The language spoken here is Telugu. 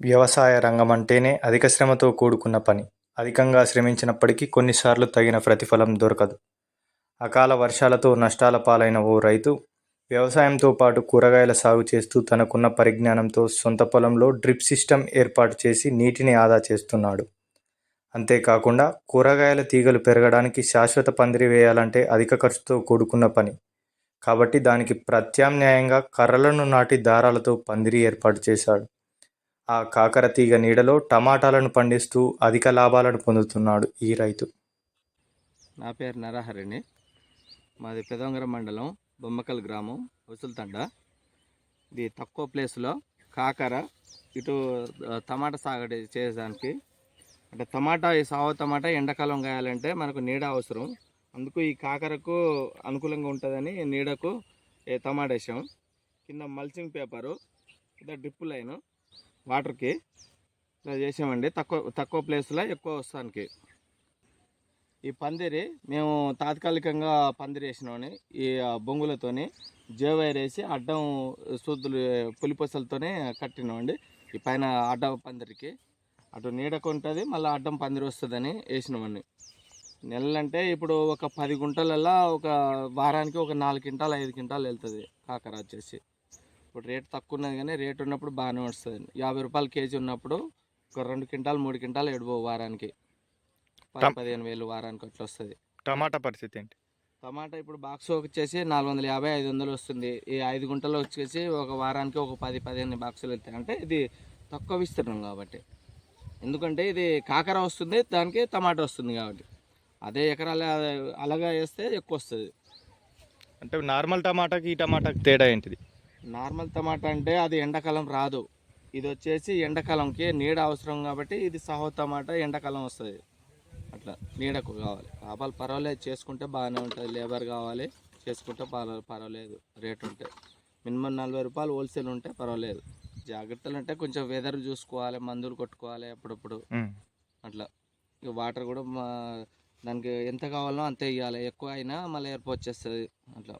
వ్యవసాయ రంగం అంటేనే అధిక శ్రమతో కూడుకున్న పని. అధికంగా శ్రమించినప్పటికీ కొన్నిసార్లు తగిన ప్రతిఫలం దొరకదు. అకాల వర్షాలతో నష్టాల పాలైన ఓ రైతు వ్యవసాయంతో పాటు కూరగాయల సాగు చేస్తూ తనకున్న పరిజ్ఞానంతో సొంత పొలంలో డ్రిప్ సిస్టమ్ ఏర్పాటు చేసి నీటిని ఆదా చేస్తున్నాడు. అంతేకాకుండా కూరగాయల తీగలు పెరగడానికి శాశ్వత పందిరి వేయాలంటే అధిక ఖర్చుతో కూడుకున్న పని. కాబట్టి దానికి ప్రత్యామ్నాయంగా కర్రలను నాటి దారాలతో పందిరి ఏర్పాటు చేశాడు. ఆ కాకర తీగ నీడలో టమాటాలను పండిస్తూ అధిక లాభాలను పొందుతున్నాడు ఈ రైతు. నా పేరు నరహరిణి. మాది పెదంగరం మండలం బొమ్మకల్ గ్రామం ఉసుల్తండ. ఇది తక్కువ ప్లేస్లో కాకర ఇటు టమాటా సాగు చేయడానికి అంటే టమాటా ఈ సావ టమాటా ఎండాకాలం కాయాలంటే మనకు నీడ అవసరం. అందుకు ఈ కాకరకు అనుకూలంగా ఉంటుందని నీడకు టమాటా వేసాం. కింద మల్చింగ్ పేపరు ఇట్లా డ్రిప్ లైన్ వాటర్కి ఇలా చేసామండి. తక్కువ తక్కువ ప్లేస్లో ఎక్కువ వస్తానికి. ఈ పందిరి మేము తాత్కాలికంగా పందిరి వేసినామని ఈ ఆ, బొంగులతోని జేవైర్ వేసి అడ్డం సూదులు పులిపొసలతోనే కట్టినామండి. ఈ పైన అడ్డం పందిరికి. అటు నీడకు ఉంటుంది మళ్ళీ అడ్డం పందిరి వస్తుందని వేసినామండి నెలలంటే ఇప్పుడు ఒక పది గుంటలల్లో ఒక వారానికి ఒక నాలుగు క్వింటాలు ఐదు క్వింటాలు వెళ్తుంది కాకర వచ్చేసి. ఇప్పుడు రేట్ తక్కువ ఉన్నది కానీ రేట్ ఉన్నప్పుడు బాగానే వస్తుంది. యాభై రూపాయలు కేజీ ఉన్నప్పుడు ఒక రెండు క్వింటాలు మూడు క్వింటాలు ఎడుబో వారానికి. పది పదిహేను వేలు వారానికి అట్లా వస్తుంది. టమాటా పరిస్థితి ఏంటి? టమాటా ఇప్పుడు బాక్స్ వచ్చేసి నాలుగు వందల యాభై ఐదు వందలు వస్తుంది. ఈ ఐదు గుంటలు వచ్చేసి ఒక వారానికి ఒక పది పదిహేను బాక్సులు వెళ్తాయి. అంటే ఇది తక్కువ విస్తీర్ణం కాబట్టి. ఎందుకంటే ఇది కాకర వస్తుంది దానికి టమాటా వస్తుంది కాబట్టి. అదే ఎకరాలు అలాగా వేస్తే ఎక్కువ వస్తుంది. అంటే నార్మల్ టమాటాకి ఈ టమాటాకి తేడా ఏంటిది? నార్మల్ టమాటా అంటే అది ఎండాకాలం రాదు. ఇది వచ్చేసి ఎండాకాలంకి నీడ అవసరం కాబట్టి ఇది సహో టమాటా ఎండాకాలం వస్తుంది. అట్లా నీడకు కావాలి. లాభాలు పర్వాలేదు చేసుకుంటే బాగానే ఉంటుంది. లేబర్ కావాలి చేసుకుంటే పర్వ పర్వాలేదు రేట్ ఉంటే. మినిమం నలభై రూపాయలు హోల్సేల్ ఉంటే పర్వాలేదు. జాగ్రత్తలు అంటే కొంచెం వెదర్ చూసుకోవాలి మందులు కొట్టుకోవాలి అప్పుడప్పుడు. అట్లా. ఇక వాటర్ కూడా మా దానికి ఎంత కావాలో అంతే ఇవ్వాలి ఎక్కువ అయినా మళ్ళీ ఎరుపు వచ్చేస్తుంది. అట్లా.